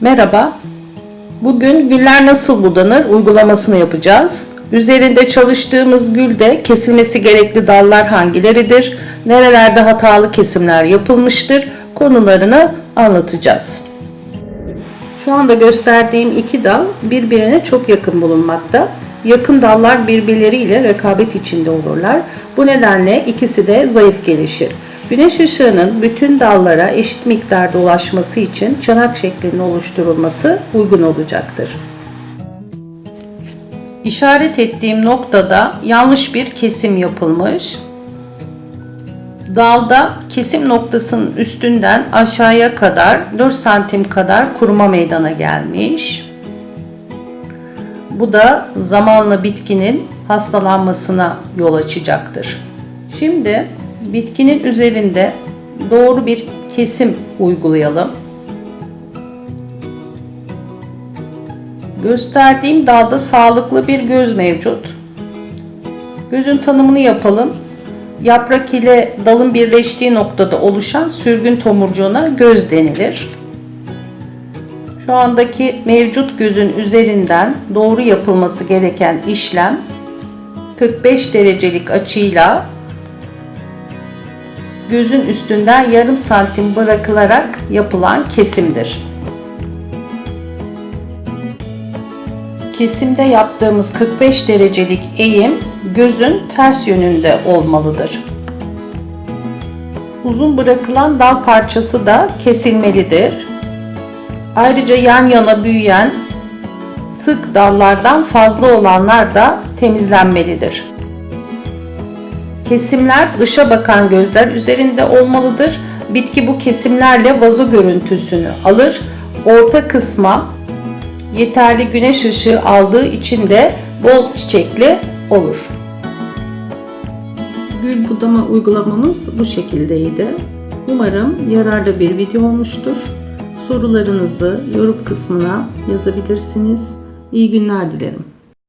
Merhaba. Bugün güller nasıl budanır uygulamasını yapacağız. Üzerinde çalıştığımız gülde kesilmesi gerekli dallar hangileridir? Nerelerde hatalı kesimler yapılmıştır? Konularını anlatacağız. Şu anda gösterdiğim iki dal birbirine çok yakın bulunmakta. Yakın dallar birbirleriyle rekabet içinde olurlar. Bu nedenle ikisi de zayıf gelişir. Güneş ışığının bütün dallara eşit miktarda ulaşması için çanak şeklinin oluşturulması uygun olacaktır. İşaret ettiğim noktada yanlış bir kesim yapılmış. Dalda kesim noktasının üstünden aşağıya kadar 4 santim kadar kuruma meydana gelmiş. Bu da zamanla bitkinin hastalanmasına yol açacaktır. Şimdi bitkinin üzerinde doğru bir kesim uygulayalım. Gösterdiğim dalda sağlıklı bir göz mevcut. Gözün tanımını yapalım. Yaprak ile dalın birleştiği noktada oluşan sürgün tomurcuğuna göz denilir. Şu andaki mevcut gözün üzerinden doğru yapılması gereken işlem 45 derecelik açıyla gözün üstünden yarım santim bırakılarak yapılan kesimdir. Kesimde yaptığımız 45 derecelik eğim gözün ters yönünde olmalıdır. Uzun bırakılan dal parçası da kesilmelidir. Ayrıca yan yana büyüyen sık dallardan fazla olanlar da temizlenmelidir. Kesimler dışa bakan gözler üzerinde olmalıdır. Bitki bu kesimlerle vazo görüntüsünü alır. Orta kısma yeterli güneş ışığı aldığı için de bol çiçekli olur. Gül budama uygulamamız bu şekildeydi. Umarım yararlı bir video olmuştur. Sorularınızı yorum kısmına yazabilirsiniz. İyi günler dilerim.